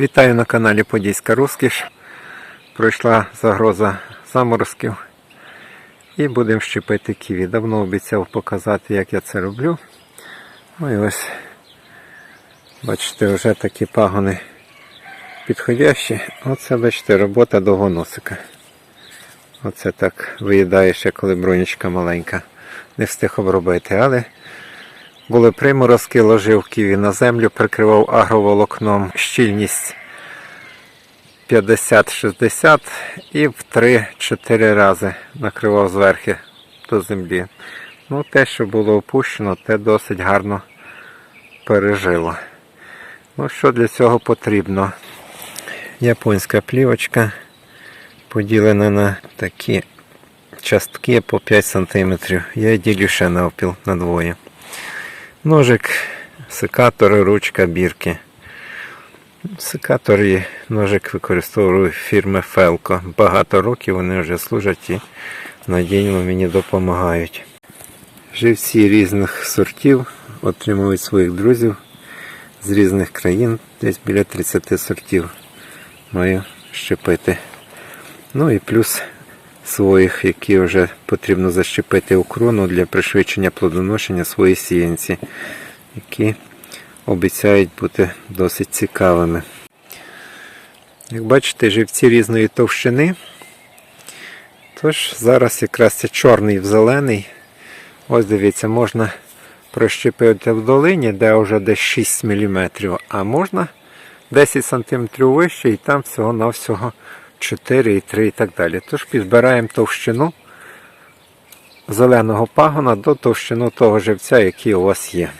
Вітаю на каналі Подільська Розкіш. Пройшла загроза заморозків. І будемо щепити ківі. Давно обіцяв показати, як я це роблю. Ну і ось, бачите, вже такі пагони підходящі. Оце, бачите, робота довгоносика. Оце так виїдає ще, коли бронічка маленька. Не встиг обробити, але були приморозки, ложив ківі на землю, прикривав агроволокном щільність 50-60 і в 3-4 рази накривав зверху до землі. Ну, те, що було опущено, те досить гарно пережило. Ну, що для цього потрібно? Японська плівочка поділена на такі частки по 5 см. Я ділю ще навпіл на двоє. Ножик, секатор, ручка, бірки. Секатор і ножик використовую фірми Фелко. Багато років вони вже служать і надійно мені допомагають. Живці різних сортів отримують своїх друзів з різних країн, десь біля 30 сортів маю щепити. Ну і плюс своїх, які вже потрібно защепити у крону для пришвидшення плодоношення свої сіянці, які обіцяють бути досить цікавими. Як бачите, живці різної товщини. Тож зараз якраз це чорний в зелений. Ось дивіться, можна прощепити в долині, де вже десь 6 мм, а можна 10 см вище і там всього-навсього 4 і 3 і так далі. Тож підбираємо товщину зеленого пагона до товщину того живця, який у вас є.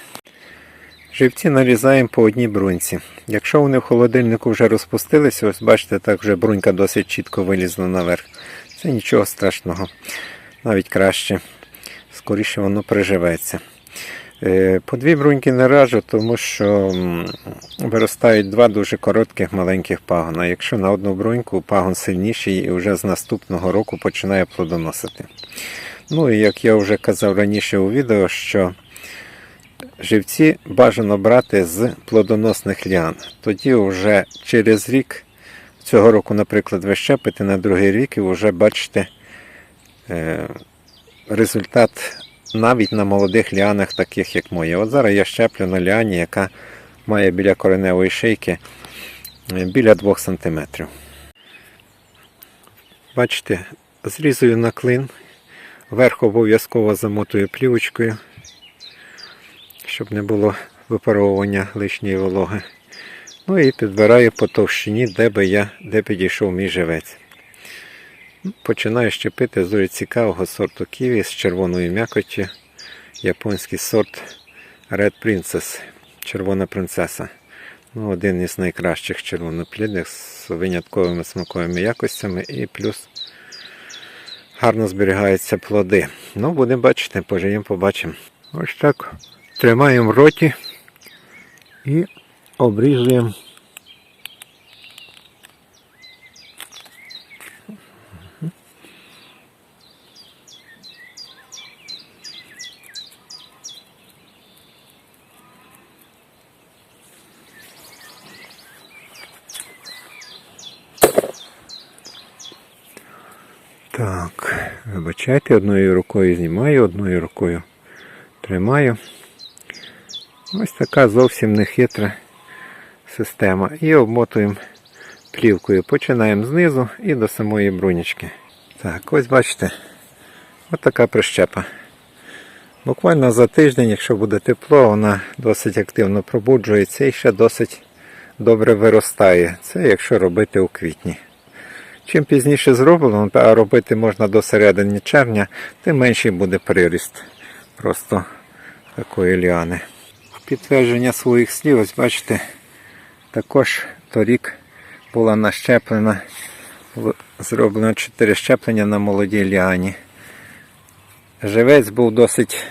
Живці нарізаємо по одній бруньці. Якщо вони в холодильнику вже розпустилися, ось бачите, так вже брунька досить чітко вилізла наверх. Це нічого страшного, навіть краще. Скоріше воно приживеться. Е, По дві бруньки не раджу, тому що виростають два дуже коротких маленьких пагона. Якщо на одну бруньку пагон сильніший і вже з наступного року починає плодоносити. Ну і як я вже казав раніше у відео, що живці бажано брати з плодоносних ліан. Тоді вже через рік, цього року, наприклад, ви щепите на другий рік і вже бачите е, результат навіть на молодих ліанах, таких як моя. От зараз я щеплю на ліані, яка має біля кореневої шийки е, біля 2 см. Бачите, зрізую на клин, верх обов'язково замотую плівочкою, щоб не було випаровування лишньої вологи. Ну і підбираю по товщині, де би я, де підійшов мій живець. Починаю щепити з дуже цікавого сорту ківі з червоною м'якоттю. Японський сорт Red Princess, червона принцеса. Ну, один із найкращих червоноплідних з винятковими смаковими якостями і плюс гарно зберігаються плоди. Ну, будемо бачити, пожиємо, побачимо. Ось так тримаємо в роті і обрізуємо Так, вибачайте, одною рукою знімаю, одною рукою тримаю. Ось така зовсім нехитра система. І обмотуємо плівкою. Починаємо знизу і до самої брунічки. Так, ось бачите, ось така прищепа. Буквально за тиждень, якщо буде тепло, вона досить активно пробуджується і ще досить добре виростає. Це якщо робити у квітні. Чим пізніше зроблено, а робити можна до середини червня, тим менший буде приріст просто такої ліани. В підтвердження своїх слів, ось бачите, також торік була нащеплена, зроблено 4 щеплення на молодій ліані. Живець був досить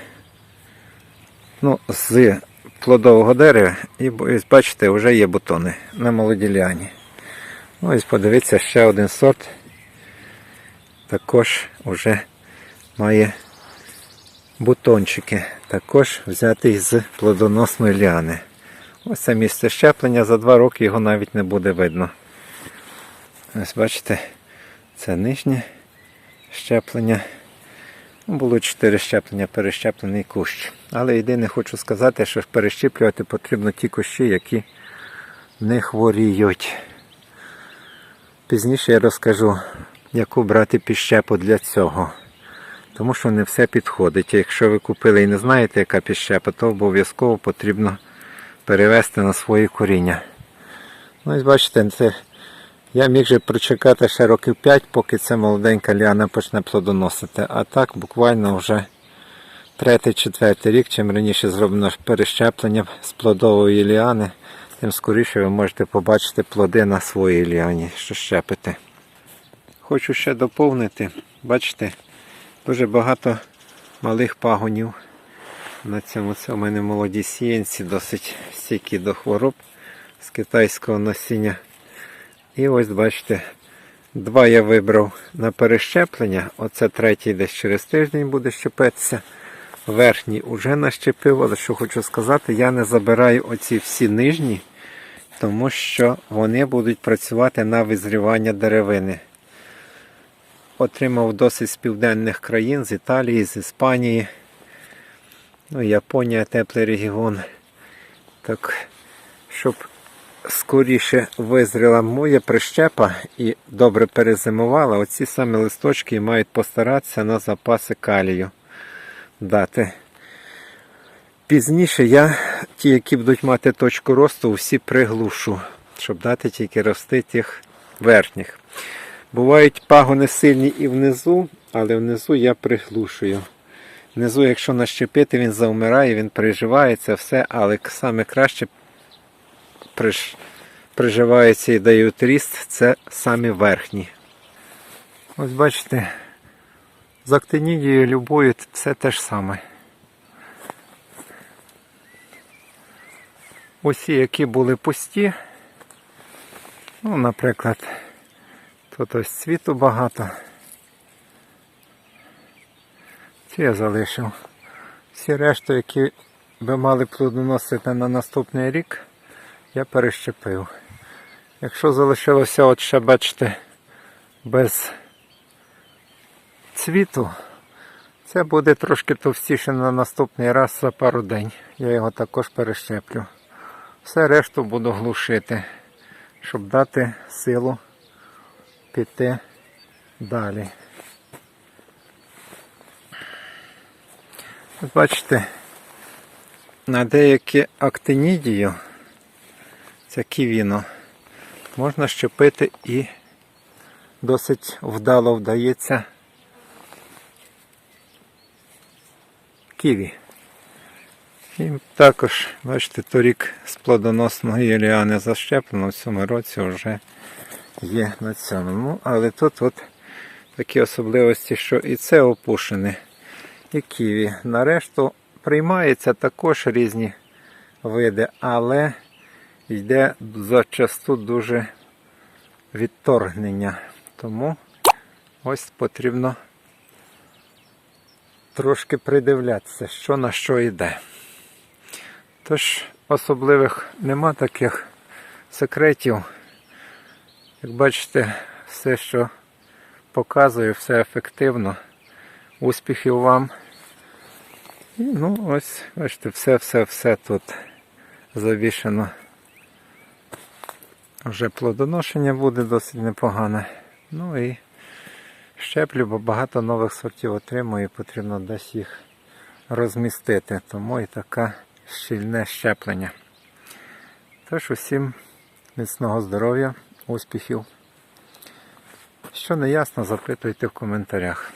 ну, з плодового дерева, і бачите, вже є бутони на молодій ліані. Ну, Ось подивіться, ще один сорт. Також вже має бутончики. Також взятий з плодоносної ліани. Ось це місце щеплення, за два роки його навіть не буде видно. Ось бачите, це нижнє щеплення. Ну, Було 4 щеплення, перещеплений кущ. Але єдине хочу сказати, що перещеплювати потрібно ті кущі, які не хворіють. Пізніше я розкажу, яку брати піщепу для цього. Тому що не все підходить. Якщо ви купили і не знаєте, яка піщепа, то обов'язково потрібно перевести на свої коріння. Ну і бачите, це я міг же прочекати ще років 5, поки ця молоденька ліана почне плодоносити. А так буквально вже третій-четвертий рік, чим раніше зроблено перещеплення з плодової ліани, тим скоріше ви можете побачити плоди на своїй ліані, що щепите. Хочу ще доповнити, бачите, дуже багато малих пагонів. На цьому це у мене молоді сіянці, досить стійкі до хвороб з китайського насіння. І ось бачите, два я вибрав на перещеплення. Оце третій десь через тиждень буде щепитися. Верхній уже нащепив, але що хочу сказати, я не забираю оці всі нижні, тому що вони будуть працювати на визрівання деревини. Отримав досить з південних країн, з Італії, з Іспанії. Ну, Японія теплий регіон. Так, щоб скоріше визріла моя прищепа і добре перезимувала, оці самі листочки мають постаратися на запаси калію дати. Пізніше я ті, які будуть мати точку росту, всі приглушу, щоб дати тільки рости тих верхніх. Бувають пагони сильні і внизу, але внизу я приглушую. Внизу, якщо нащепити, він завмирає, він приживається, все, але саме краще приж... приживаються і дають ріст, це самі верхні. Ось бачите, з актинідією любою все те ж саме. Усі, які були пусті, ну, наприклад, тут ось цвіту багато. Ці я залишив. Всі решту, які би мали плодоносити на наступний рік, я перещепив. Якщо залишилося, от ще бачите, без цвіту, це буде трошки товстіше на наступний раз за пару день. Я його також перещеплю. Все решту буду глушити, щоб дати силу піти далі. Бачите, на деякі актинідію, це ківіно, можна щепити і досить вдало вдається ківі. І також, бачите, торік з плодоносної ліани защеплено, в цьому році вже є на цьому. Ну, але тут от такі особливості, що і це опушене і ківі. Нарешту приймаються також різні види, але йде зачасту дуже відторгнення. Тому ось потрібно трошки придивлятися, що на що йде. Тож особливих нема таких секретів. Як бачите, все, що показую, все ефективно. Успіхів вам. І, ну, ось, бачите, все-все-все тут завішено. Вже плодоношення буде досить непогане. Ну і щеплю, бо багато нових сортів отримую, потрібно десь їх розмістити. Тому і таке щільне щеплення. Тож усім міцного здоров'я, успіхів. Що не ясно, запитуйте в коментарях.